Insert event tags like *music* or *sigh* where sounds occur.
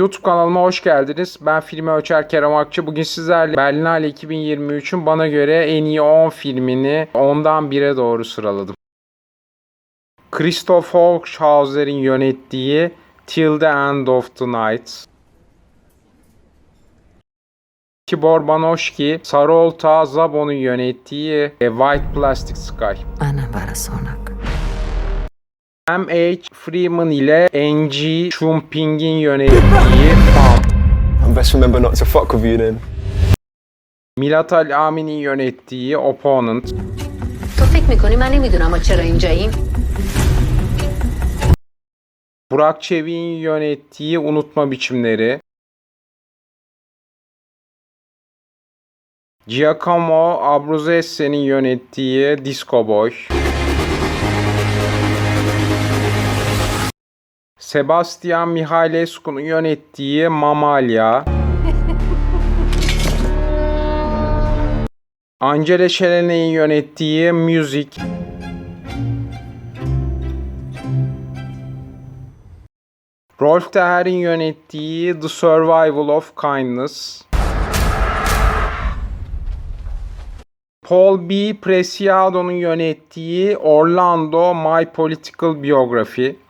YouTube kanalıma hoş geldiniz. Ben filmi Ölçer Kerem Akçı. Bugün sizlerle Berlinale 2023'ün bana göre en iyi 10 filmini 10'dan 1'e doğru sıraladım. Christoph Holzhauser'in yönettiği Till the End of the Night. Tibor Banoşki, Sarolta Zabon'un yönettiği A White Plastic Sky. Anna Barasonak. M.H. Freeman ile N.G. Chumping'in yönettiği Fun. I best remember not to fuck with you then. Milat Al Amin'in yönettiği Opponent. تو فکر میکنی من نمیدونم ما چرا اینجاییم؟ Burak Çevik'in yönettiği Unutma Biçimleri. Giacomo Abruzzesse'nin yönettiği Disco Boy. Sebastian Mihalescu'nun yönettiği Mamalia. *laughs* Angela Şeleney'in yönettiği Music. Rolf Teher'in yönettiği The Survival of Kindness. Paul B. Preciado'nun yönettiği Orlando My Political Biography.